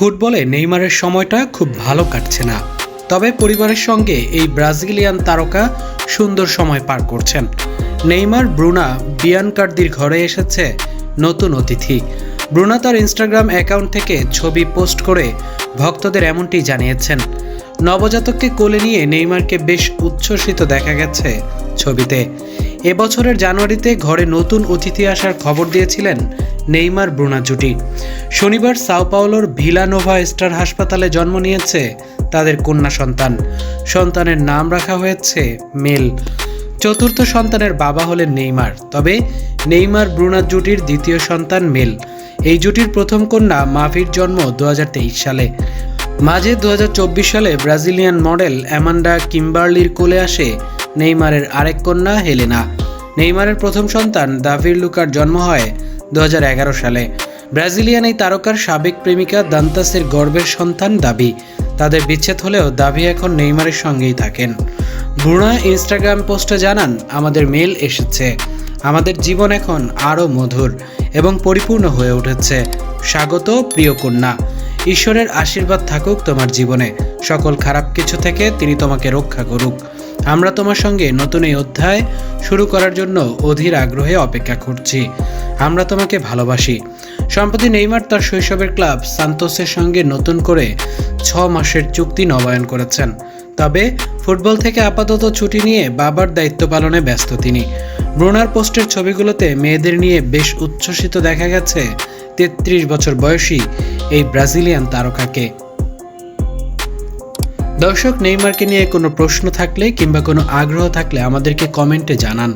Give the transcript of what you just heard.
ফুটবলে নেইমারের সময়টা খুব ভালো কাটছে না। তবে পরিবারের সঙ্গে এই ব্রাজিলিয়ান তারকা সুন্দর সময় পার করছেন। নেইমার ব্রুনা বিয়ানকার্দির ঘরে এসেছে নতুন অতিথি। ব্রুনা তার ইনস্টাগ্রাম অ্যাকাউন্ট থেকে ছবি পোস্ট করে ভক্তদের এমনটি জানিয়েছেন। নবজাতককে কোলে নিয়ে নেইমারকে বেশ উচ্ছ্বসিত দেখা গেছে ছবিতে। এবছরের জানুয়ারিতে ঘরে নতুন অতিথি আসার খবর দিয়েছিলেন নেইমার ব্রুনা জুটি। শনিবার সাও পাওলোর ভিলানোভা স্টার হাসপাতালে জন্ম নিয়েছে তাদের কন্যা সন্তান। সন্তানের নাম রাখা হয়েছে মেল। চতুর্থ সন্তানের বাবা হলেন নেইমার, তবে নেইমার ব্রুনা জুটির দ্বিতীয় সন্তান মেল। এই জুটির প্রথম কন্যা মাভির জন্ম দু হাজার তেইশ সালে। মাঝে দু হাজার চব্বিশ সালে ব্রাজিলিয়ান মডেল অ্যামান্ডা কিম্বার্লির কোলে আসে নেইমারের আরেক কন্যা হেলেনা। নেইমারের প্রথম সন্তান দাভির লুকার জন্ম হয় দু হাজার এগারো সালে। ব্রাজিলিয়ান এই তারকার সাবেক প্রেমিকা দান্তাসের গর্বের সন্তান দাবি। তাদের বিচ্ছেদ হলেও দাবি এখন নেইমারের সঙ্গেই থাকেন। ব্রুনা ইনস্টাগ্রাম পোস্টে জানান, আমাদের মেল এসেছে। আমাদের জীবন এখন আরও মধুর এবং পরিপূর্ণ হয়ে উঠেছে। স্বাগত, প্রিয় কন্যা। ঈশ্বরের আশীর্বাদ থাকুক তোমার জীবনে। সকল খারাপ কিছু থেকে তিনি তোমাকে রক্ষা করুক। আমরা তোমার সঙ্গে নতুন এই অধ্যায় শুরু করার জন্য অধীর আগ্রহে অপেক্ষা করছি। আমরা তোমাকে ভালোবাসি। সম্প্রতি নেইমার তার শৈশবের ক্লাব সান্তোসের সঙ্গে নতুন করে ছ মাসের চুক্তি নবায়ন করেছেন। তবে ফুটবল থেকে আপাতত ছুটি নিয়ে বাবার দায়িত্ব পালনে ব্যস্ত তিনি। ব্রুনার পোস্টের ছবিগুলোতে মেয়েদের নিয়ে বেশ উচ্ছ্বসিত দেখা গেছে তেত্রিশ বছর বয়সী এই ব্রাজিলিয়ান তারকাকে। দর্শক নেইমারকে নিয়ে কোনো প্রশ্ন থাকলে কিংবা কোনো আগ্রহ থাকলে আমাদেরকে কমেন্টে জানান।